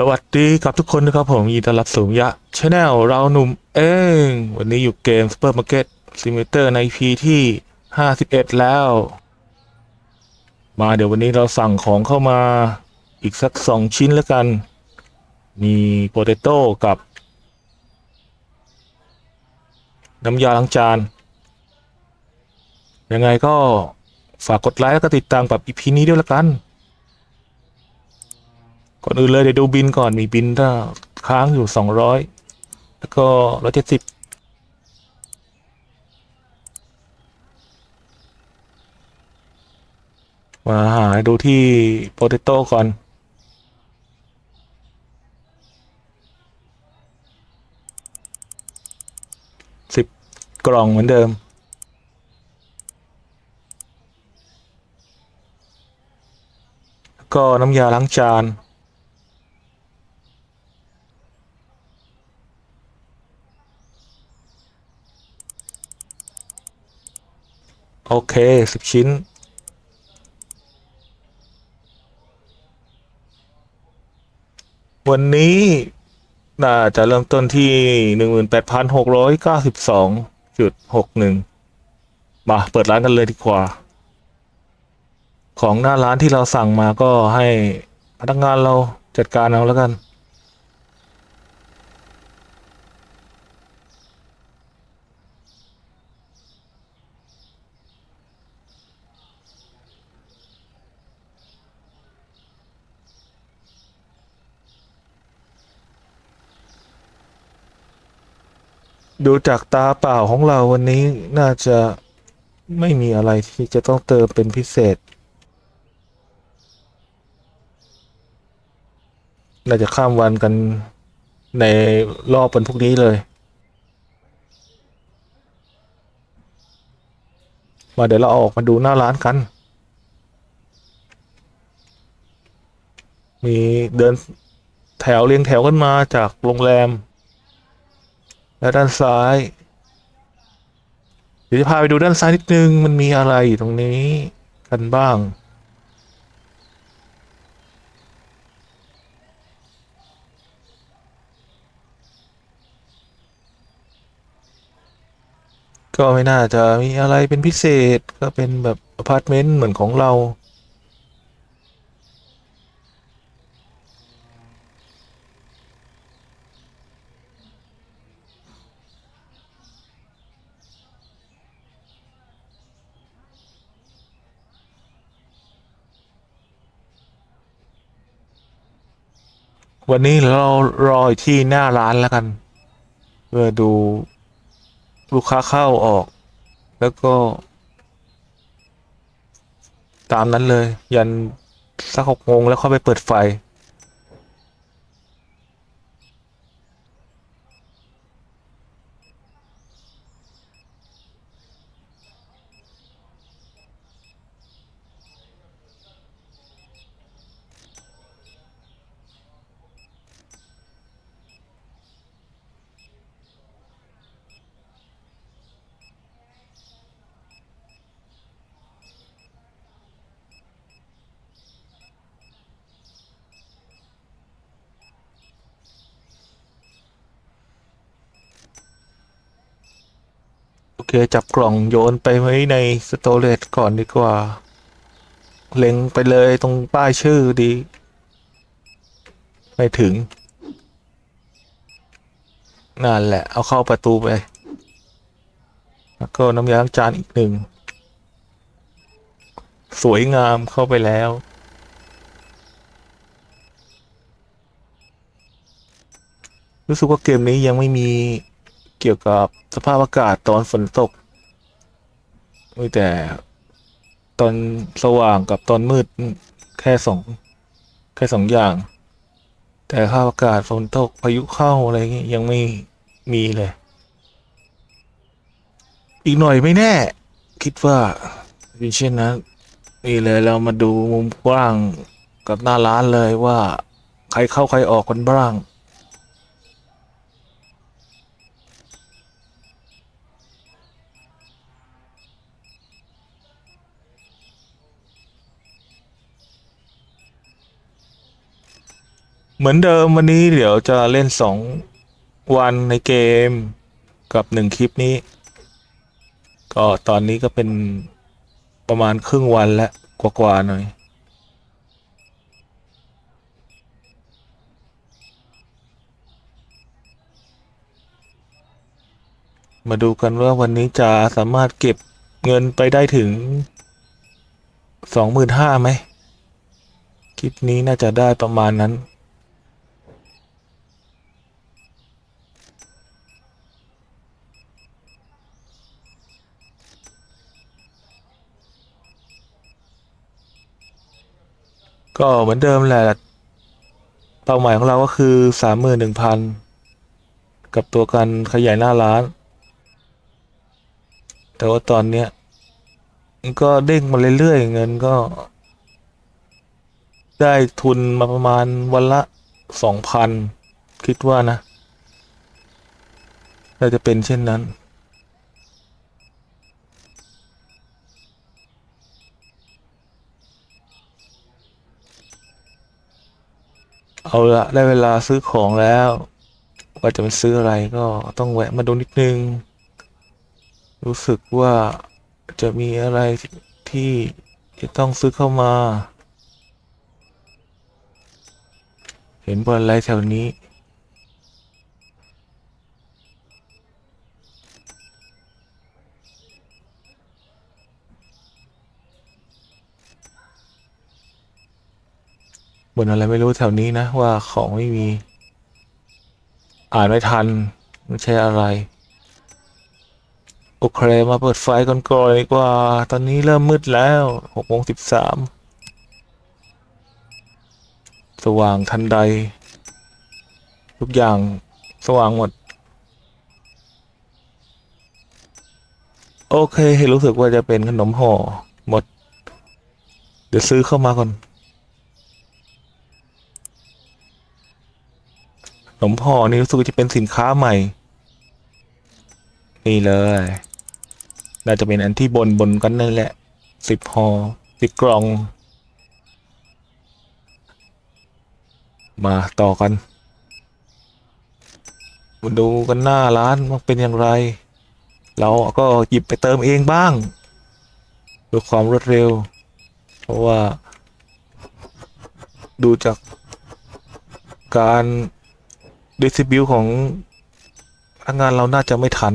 สวัสดีครับทุกคนนะครับผมยินดีต้อนรับสู่ยะชาแนลเราหนุ่มเอง วันนี้อยู่เกม Supermarket Simulator ใน EP ที่ 51 แล้ว มาเดี๋ยววันนี้เราสั่งของเข้ามาอีกสัก 2 ชิ้นแล้วกัน มีโปเตโต้กับ น้ำยาล้างจาน ยังไงก็ฝากกดไลค์แล้วก็ติดตามกับ EP นี้ด้วยละกัน ก่อนอื่นเลยเดี๋ยวดูบินก่อนมีบินถ้าค้างอยู่สองร้อยแล้วก็ร้อยเจ็ดสิบมาหาดูที่โปเตโต้ก่อนสิบกล่องเหมือนเดิมแล้วก็น้ำยาล้างจาน โอเคสิบชิ้น วันนี้น่าจะเริ่มต้นที่หนึ่งหมื่นแปดพันหกร้อยเก้าสิบสองจุดหกหนึ่งมาเปิดร้านกันเลยดีกว่า ของหน้าร้านที่เราสั่งมาก็ให้พนักงานเราจัดการเอาแล้วกัน ดูจากตาเปล่าของเราวันนี้น่าจะไม่มีอะไรที่จะต้องเติมเป็นพิเศษ น่าจะข้ามวันกันในรอบวันพวกนี้เลย มาเดี๋ยวเราออกมาดูหน้าร้านกัน มีเดินแถวเรียงแถวกันมาจากโรงแรม และด้านซ้าย เดี๋ยวจะพาไปดูด้านซ้ายนิดนึง มันมีอะไรอยู่ตรงนี้กันบ้าง ก็ไม่น่าจะมีอะไรเป็นพิเศษก็เป็นแบบอพาร์ตเมนต์เหมือนของเรา วันนี้เรารออยู่ที่หน้าร้านแล้วกัน เพื่อดูลูกค้าเข้าออก แล้วก็ ตามนั้นเลย ยันสักหกโมงแล้วเข้าไปเปิดไฟ เคจับกล่องโยนไปไว้ในสโตเรจก่อนดีกว่า เล็งไปเลยตรงป้ายชื่อดี ไม่ถึง นั่นแหละ เอาเข้าประตูไป แล้วก็น้ำยาล้างจานอีกหนึ่ง สวยงามเข้าไปแล้วรู้สึกว่าเกมนี้ยังไม่มี เกี่ยวกับสภาพอากาศตอนฝนตกมีแต่ตอนสว่างกับตอนมืดแค่สองแค่สองอย่าง แต่สภาพอากาศฝนตกพายุเข้าอะไรเงี้ยยังไม่มีเลย อีกหน่อยไม่แน่ คิดว่าเป็นเช่นนั้นนี่เลยเรามาดูมุมกว้างกับหน้าร้านเลยว่า ใครเข้าใครออกกันบ้าง เหมือนเดิมวันนี้เดี๋ยวจะเล่นสองวันในเกมกับหนึ่งคลิปนี้ ก็ตอนนี้ก็เป็นประมาณครึ่งวันแล้วกว่าๆหน่อย มาดูกันว่าวันนี้จะสามารถเก็บเงินไปได้ถึงสองหมื่นห้าไหม คลิปนี้น่าจะได้ประมาณนั้น ก็เหมือนเดิมแหละ เป้าหมายของเราก็คือสามหมื่นหนึ่งพันกับตัวการขยายหน้าร้าน แต่ว่าตอนเนี้ยก็เด้งมาเรื่อยๆ เงินก็ ได้ทุนมาประมาณวันละสองพันคิดว่านะน่าจะเป็นเช่นนั้น เอาละได้เวลาซื้อของแล้วว่าจะไปซื้ออะไรก็ต้องแวะมาดูนิดนึง รู้สึกว่าจะมีอะไรที่จะต้องซื้อเข้ามา เห็นบนอะไรแถวนี้ บนอะไรไม่รู้แถวนี้นะว่าของไม่มี อ่านไม่ทันไม่ใช่อะไร โอเค มาเปิดไฟก่อนก่อนดีกว่า ตอนนี้เริ่มมืดแล้วหกโมงสิบสามสว่างทันใด ทุกอย่างสว่างหมด โอเครู้สึกว่าจะเป็นขนมห่อหมด เดี๋ยวซื้อเข้ามาก่อน ขนมห่อนี่รู้สึกจะเป็นสินค้าใหม่ นี่เลย น่าจะเป็นอันที่บนบนกันนั่นแหละสิบห่อสิบกล่อง มาต่อกันมาดูกันหน้าร้านว่าเป็นอย่างไร เราก็หยิบไปเติมเองบ้างเพื่อความรวดเร็ว เพราะว่า ดูจากการ ดิสติบิวของพนักงานเราน่าจะไม่ทัน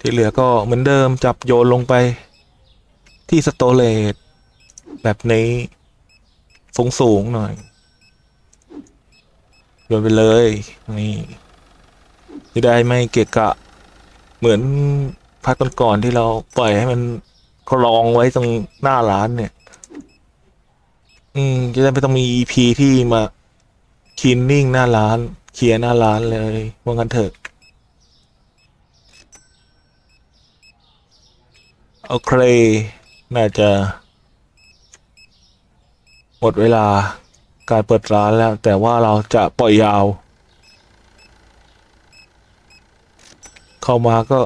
ที่เหลือก็เหมือนเดิมจับโยนลงไป ที่สโตเลตแบบนี้สูงสูงหน่อย โยนไปเลย นี่จะได้ไม่เกะกะ เหมือนพักก่อนๆที่เราปล่อยให้มันคลองไว้ตรงหน้าร้านเนี่ย อืมจะได้ไม่ต้องมี EP ที่มาคลีนนิ่งหน้าร้าน เคลียร์หน้าร้านเลยว่างั้นเถอะโอเค น่าจะ หมดเวลาการเปิดร้านแล้ว แต่ว่าเราจะปล่อยยาว เข้ามาก็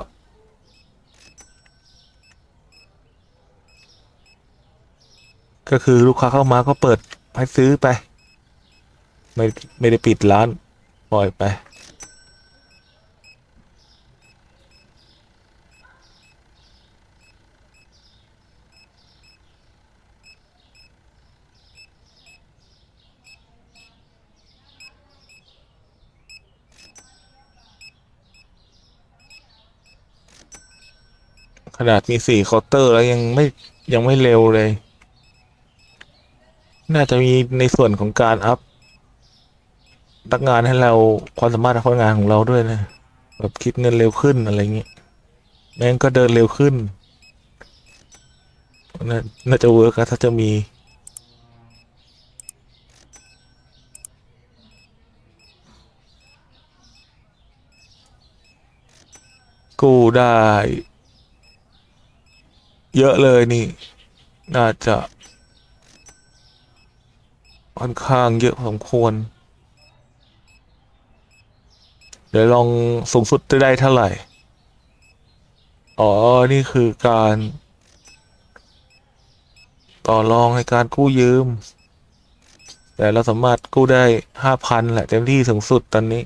ก็คือลูกค้าเข้ามาก็เปิดให้ซื้อไป ไม่ไม่ได้ปิดร้าน ปล่อยไป ขนาดมีสี่เคาน์เตอร์แล้วยังไม่ยังไม่เร็วเลย น่าจะมีในส่วนของการอัพพนักงานให้เราความสามารถทางพนักงานของเราด้วยนะ แบบคิดเงินเร็วขึ้นอะไรเงี้ยแม่งก็เดินเร็วขึ้นน,น่าจะเวิร์กถ้าจะมีกูได้ เยอะเลยนี่ น่าจะ ค่อนข้างเยอะพอสมควร เดี๋ยวลองสูงสุดจะได้เท่าไหร่ อ๋อ นี่คือการ ต่อรองในการกู้ยืม แต่เราสามารถกู้ได้ห้าพันแหละเต็มที่สูงสุดตอนนี้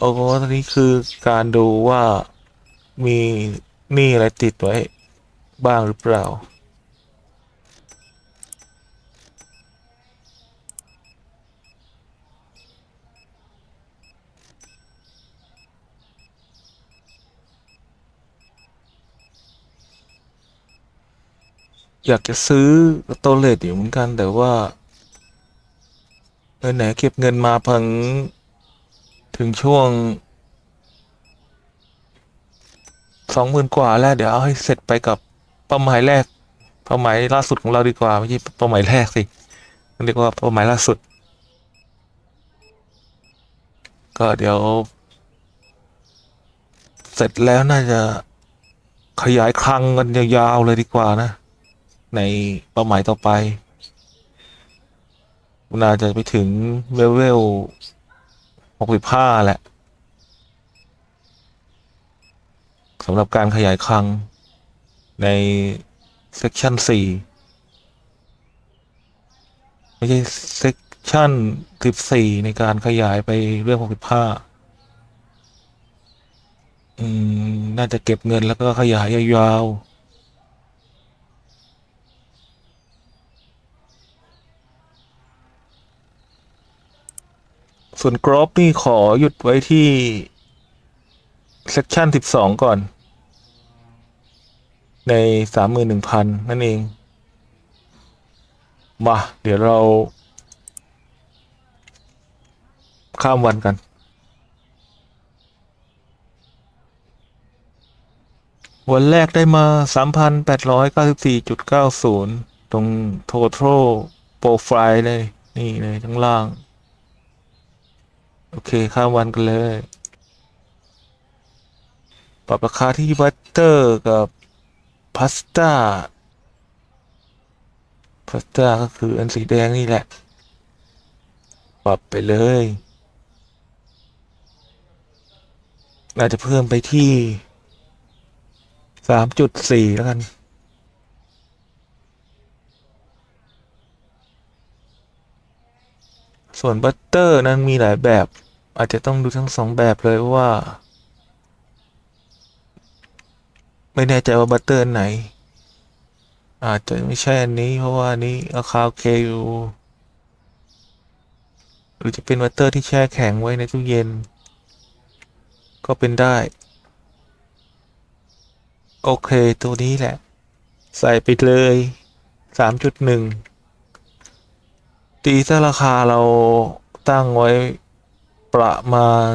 โอ้โหตอนนี้คือการดูว่ามี หนี้อะไรติดไว้บ้างหรือเปล่า อยากจะซื้อโตเลตอยู่เหมือนกันแต่ว่าไหนเก็บเงินมาพังถึงช่วง สองหมื่นกว่าแล้ว เดี๋ยวเอาให้เสร็จไปกับเป้าหมายแรกเป้าหมายล่าสุดของเราดีกว่าไม่ใช่เป้าหมายแรกสิเรียกว่าเป้าหมายล่าสุด ก็เดี๋ยว เสร็จแล้วน่าจะขยายคลังกันยาวๆเลยดีกว่านะ ในเป้าหมายต่อไปน่าจะไปถึงเลเวลหกสิบห้าแหละ สำหรับการขยายคลังในเซกชันสี่ไม่ใช่เซกชันสิบสี่ในการขยายไปเรื่องหกสิบห้าอืม น่าจะเก็บเงินแล้วก็ขยายยาวส่วนกรอบนี่ขอหยุดไว้ที่เซ c ชันสิบสองก่อน ในสามหมื่นหนึ่งพันนั่นเอง มา เดี๋ยวเรา ข้ามวันกัน วันแรกได้มา3,894.90ตรง total profile เลย นี่เลยข้างล่าง โอเค ข้ามวันกันเลย ปรับราคาที่บัตเตอร์กับ พาสต้าพาสต้าก็คืออันสีแดงนี่แหละ ปรับไปเลยน่าจะเพิ่มไปที่สามจุดสี่แล้วกันส่วนบัตเตอร์นั้นมีหลายแบบ อาจจะต้องดูทั้งสองแบบเลยว่า ไม่แน่ใจว่าบัตเตอร์ไหน อาจจะไม่ใช่อันนี้ เพราะว่านี้ราคาโอเคอยู่หรือจะเป็นบัตเตอร์ที่แช่แข็งไว้ในตู้เย็น ก็เป็นได้ โอเคตัวนี้แหละ ใส่ไปเลยสามจุดหนึ่งตีถ้าราคาเราตั้งไว้ประมาณ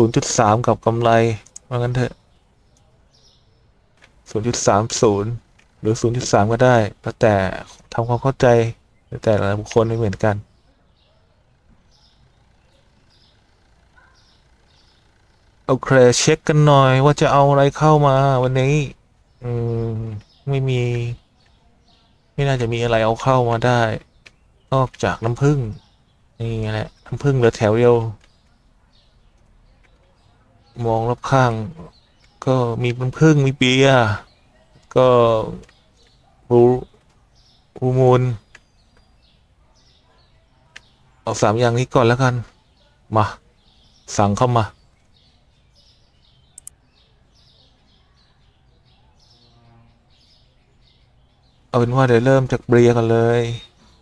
0.3 กับกำไรว่างั้นเถอะ 0.30 หรือ 0.3 ก็ได้แล้วแต่ทำความเข้าใจแล้วแต่ละบุคคลไม่เหมือนกันโอเคเช็คกันหน่อยว่าจะเอาอะไรเข้ามาวันนี้ อืม ไม่มี ไม่น่าจะมีอะไรเอาเข้ามาได้ นอกจากน้ำผึ้งนี่แหละน้ำผึ้งเหลือแถวเดียว มองรอบข้าง ก็มีน้ำผึ้งมีเบียร์ก็บูบูมูลเอาสามอย่างนี้ก่อนแล้วกัน มา สั่งเข้ามา เอาเป็นว่าเดี๋ยวเริ่มจากเบียร์กันเลย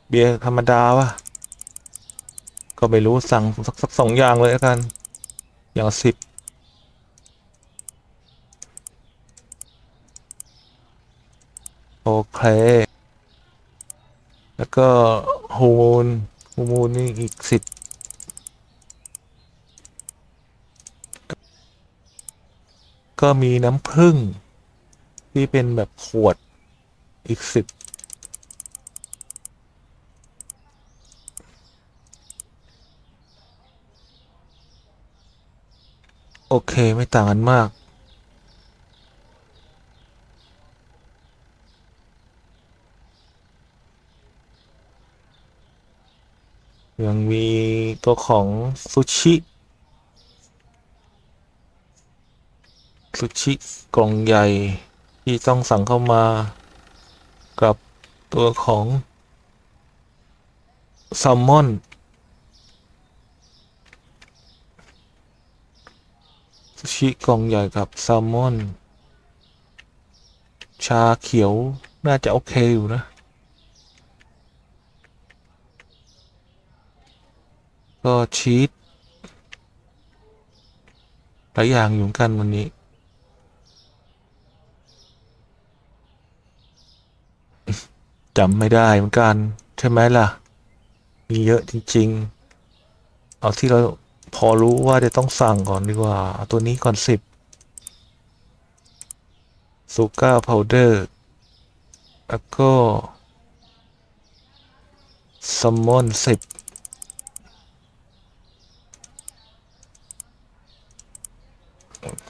เบียร์ธรรมดาวะก็ไม่รู้สั่งสักสักสองอย่างเลยแล้วกัน อย่างสิบ โอเค แล้วก็ฮูมูนฮูมูนนี่อีกสิบก็มีน้ำผึ้งที่เป็นแบบขวดอีกสิบโอเค ไม่ต่างกันมาก ยังมีตัวของซูชิซูชิกล่องใหญ่ที่ต้องสั่งเข้ามากับตัวของแซลมอนซูชิกล่องใหญ่กับแซลมอน ชาเขียวน่าจะโอเคอยู่นะ ก็ชีสหลายอย่างอยู่กันวันนี้ จำไม่ได้เหมือนกัน ใช่ไหมล่ะ มีเยอะจริง ๆ เอาที่เราพอรู้ว่าจะต้องสั่งก่อนดีกว่า เอาตัวนี้ก่อนสิบซูก้าพาวเดอร์แล้วก็ซัมมอนสิบ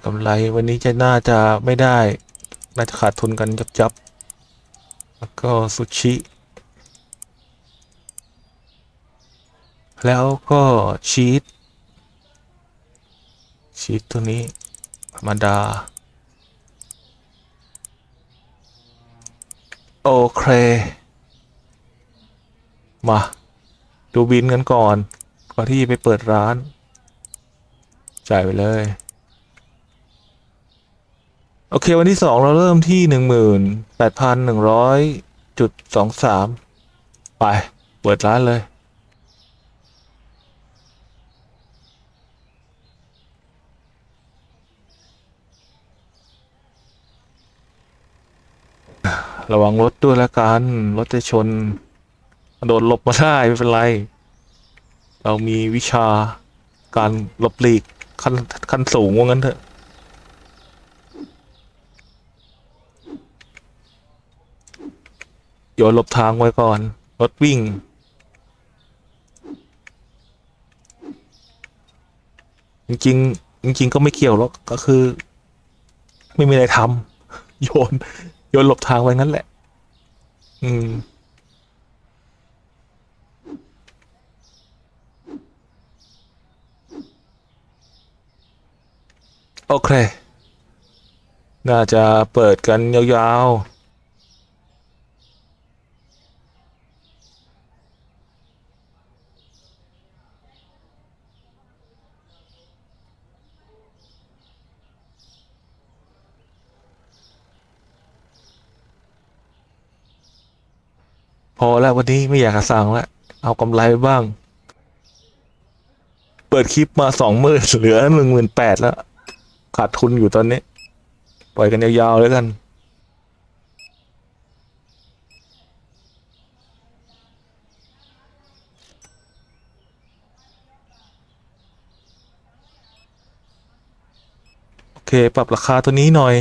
กำไรวันนี้จะน่าจะไม่ได้ น่าจะขาดทุนกันยับยับๆแล้วก็ซูชิ แล้วก็ชีส ชีสตัวนี้ธรรมดา โอเค มา ดูบินกันก่อนก่อนที่ไปเปิดร้าน จ่ายไปเลย โอเค วันที่สองเราเริ่มที่หนึ่งหมื่นแปดพันหนึ่งร้อยจุดสองสามไป เปิดร้านเลยระวังรถด้วยละกัน รถจะชน โดดหลบมาได้ ไม่เป็นไร เรามีวิชาการหลบหลีกขั้นขั้นสูงว่างั้นเถอะ โยนหลบทางไว้ก่อน รถวิ่ง จริงๆจริง ๆ ก็ไม่เกี่ยวหรอกก็คือ ไม่มีอะไรทำโยน โยนหลบทางไว้งั้นแหละ อืมโอเค น่าจะเปิดกันยาว ๆ พอแล้ววันนี้ไม่อยากสั่งแล้วเอากำไรไปบ้าง เปิดคลิปมาสองหมื่นเหลือหนึ่งหมื่นแปดแล้วขาดทุนอยู่ตอนนี้ ปล่อยกันยาวๆแล้วกันโอเค ปรับราคาตัวนี้หน่อย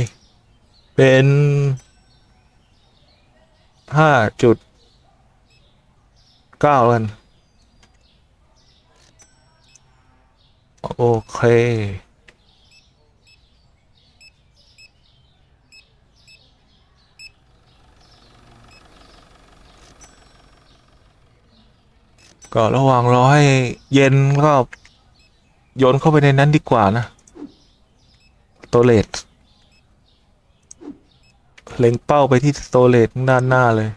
เป็นห้าจุด เก้ากัน โอเค ก็ระหว่างรอให้เย็นก็โยนเข้าไปในนั้นดีกว่านะโตเลตเล็งเป้าไปที่โตเลตด้านหน้าเลย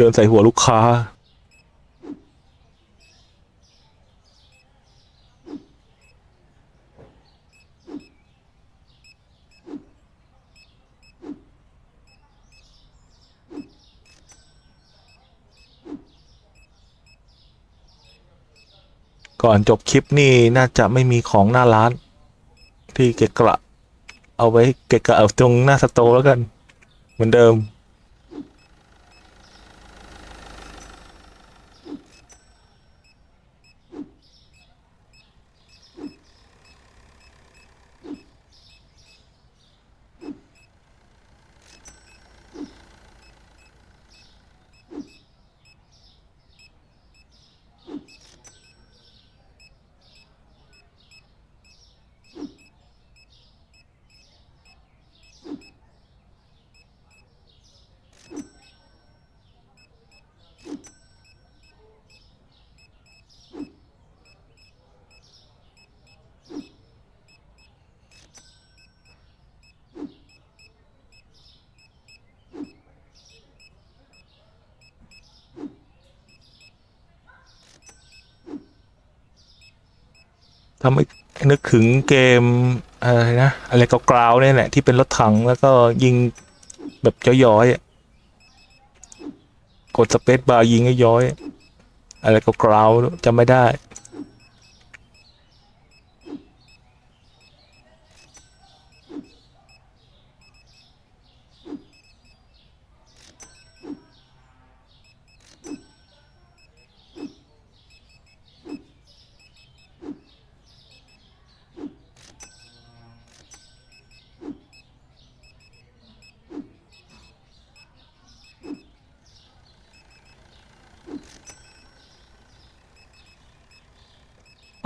โยนใส่หัวลูกค้า ก่อนจบคลิปนี่น่าจะไม่มีของหน้าร้าน ที่เกะกะ เอาไว้เกะกะเอาตรงหน้าสโตร์แล้วกัน เหมือนเดิม ทำให้นึกถึงเกมอะไรนะอะไรก็กราวเนี่ยแหละที่เป็นรถถังแล้วก็ยิงแบบย้อยๆกดสเปซบาร์ยิงย้อยๆอะไรก็กราวจำไม่ได้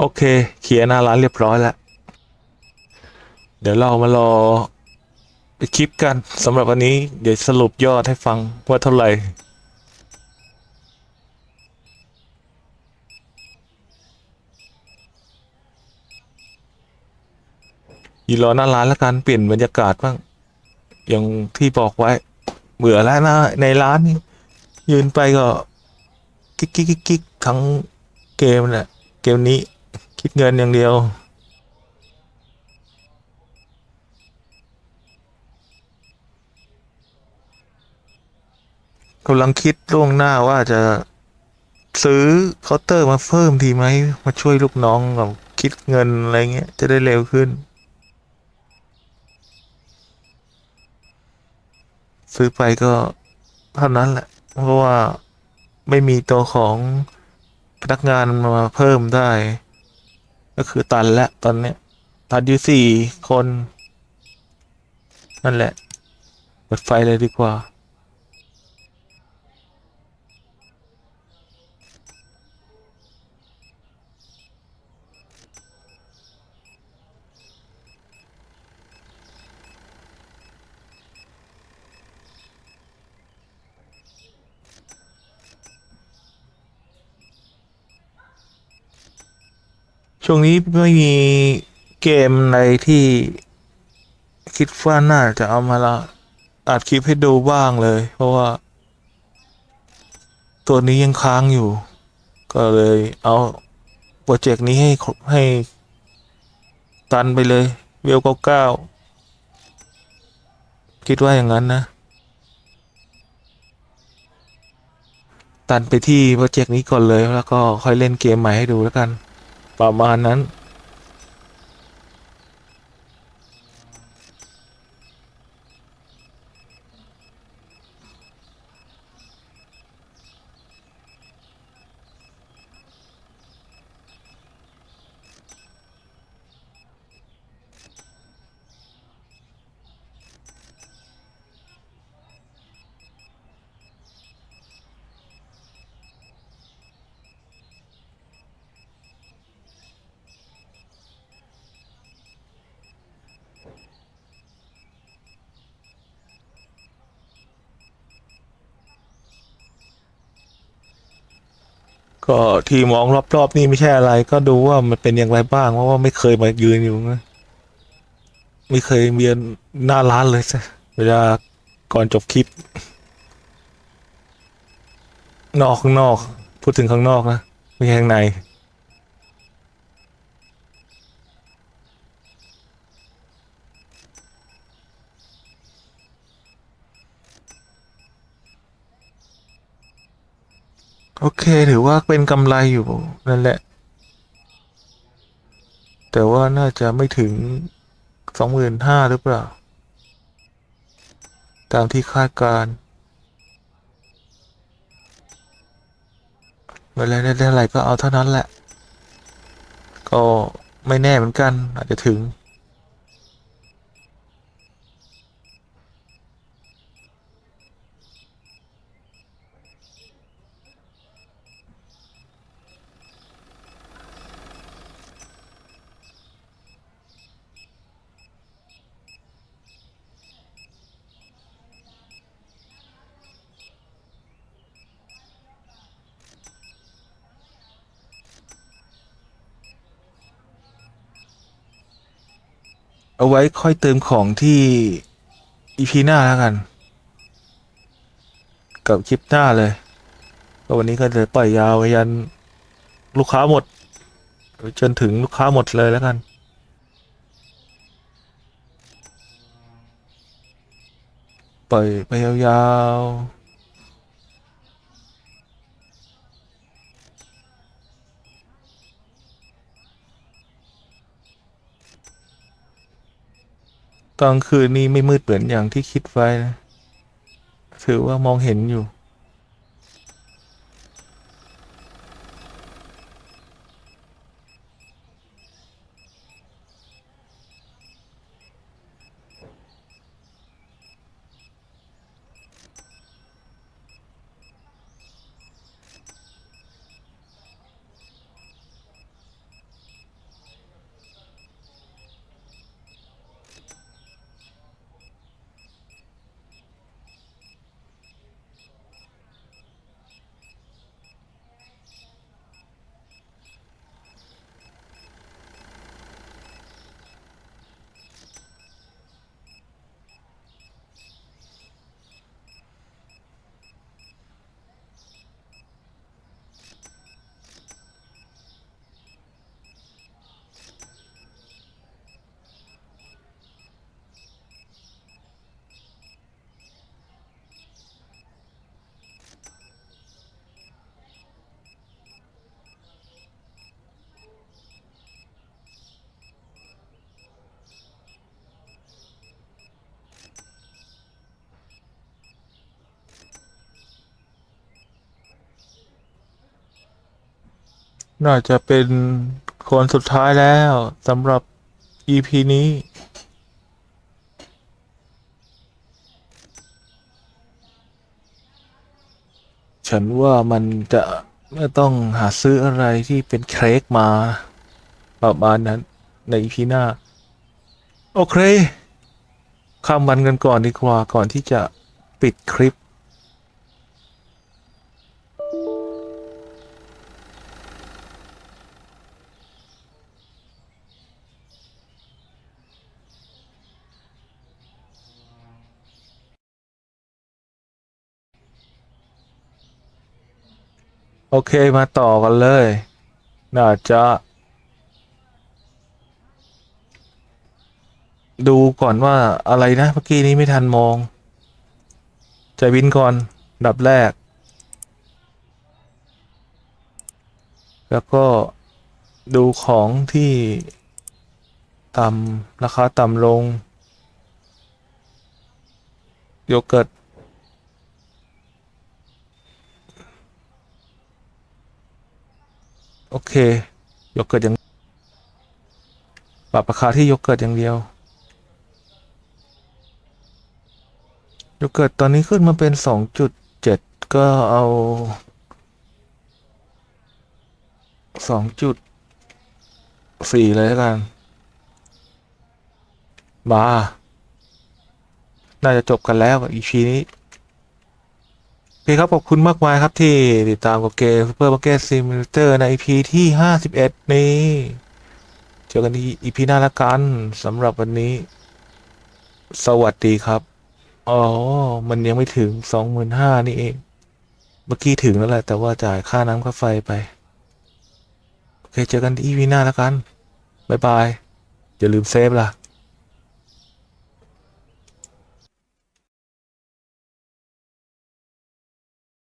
โอเคเคลียร์หน้าร้านเรียบร้อยแล้ว เดี๋ยวเรามารอไปคลิปกันสำหรับวันนี้ เดี๋ยวสรุปยอดให้ฟังว่าเท่าไหร่ยู่รอหน้าร้านแล้วกันเปลี่ยนบรรยากาศบ้าง อย่างที่บอกไว้ เบื่อแล้วนะในร้านนี่ยืนไปก็ กิ๊กกิ๊กกิ๊กกิ๊กทั้งเกมแหละเกมนี้ คิดเงินอย่างเดียว กำลังคิดล่วงหน้าว่าจะซื้อเคาน์เตอร์มาเพิ่มทีไหม มาช่วยลูกน้องเราคิดเงินอะไรเงี้ย จะได้เร็วขึ้น ซื้อไปก็เท่านั้นแหละ เพราะว่าไม่มีตัวของพนักงานมาเพิ่มได้ ก็คือตันแล้วตอนเนี้ยตันอยู่สี่คน นั่นแหละ เปิดไฟเลยดีกว่า ช่วงนี้ไม่มีเกมอะไรที่คิดว่าน่าจะเอามาละอัดคลิปให้ดูบ้างเลย เพราะว่า ตัวนี้ยังค้างอยู่ ก็เลยเอาโปรเจกต์นี้ให้ให้ตันไปเลยเวลเก้าเก้าคิดว่าอย่างนั้นนะ ตันไปที่โปรเจกต์นี้ก่อนเลยแล้วก็ค่อยเล่นเกมใหม่ให้ดูแล้วกัน ประมาณนั้น ก็ที่มองรอบๆนี่ไม่ใช่อะไร ก็ดูว่ามันเป็นอย่างไรบ้างเพราะว่าไม่เคยมายืนอยู่นะไม่เคยเวียนหน้าร้านเลยซะเวลาก่อนจบคลิป นอกข้างนอก พูดถึงข้างนอกนะไม่ใช่ข้างใน โอเค ถือว่าเป็นกำไรอยู่นั่นแหละ แต่ว่าน่าจะไม่ถึงสองหมื่นห้าหรือเปล่า ตามที่คาดการเวลาได้เท่าไหร่ก็เอาเท่านั้นแหละ ก็ไม่แน่เหมือนกัน อาจจะถึง เอาไว้ค่อยเติมของที่อีพีหน้าแล้วกัน กับคลิปหน้าเลยก็วันนี้ก็จะปล่อยยาวไปยันลูกค้าหมด จนถึงลูกค้าหมดเลยแล้วกันปล่อยไปยาวๆ ตอนคืนนี้ไม่มืดเหมือนอย่างที่คิดไว้นะ ถือว่ามองเห็นอยู่ น่าจะเป็นคนสุดท้ายแล้วสำหรับ EP นี้ ฉันว่ามันจะไม่ต้องหาซื้ออะไรที่เป็นเค้กมาประมาณนั้นใน EP หน้า โอเคข้ามวันกันก่อนดีกว่าก่อนที่จะปิดคลิป โอเคมาต่อกันเลย น่าจะ ดูก่อนว่าอะไรนะเมื่อกี้นี้ไม่ทันมอง ใจวินก่อนอันดับแรก แล้วก็ดูของที่ต่ำราคาต่ำลง โยเกิร์ต โอเคโยเกิร์ตอย่างปรับราคาที่โยเกิร์ตอย่างเดียวโยเกิร์ตตอนนี้ขึ้นมาเป็นสองจุดเจ็ดก็เอาสองจุดสี่เลยแล้วกันมาน่าจะจบกันแล้วกับ EP นี้ โอเคครับ ขอบคุณมากมายครับที่ติดตามกับเกม Super Market Simulator ใน EP ที่ 51 นี้ เจอกันที่ EP หน้าละกันสำหรับวันนี้ สวัสดีครับ อ๋อ มันยังไม่ถึง 25,000นี่เอง เมื่อกี้ถึงแล้วแหละ แต่ว่าจ่ายค่าน้ำค่าไฟไป โอเค เจอกันที่ EP หน้าละกัน บ๊ายบาย อย่าลืมเซฟล่ะ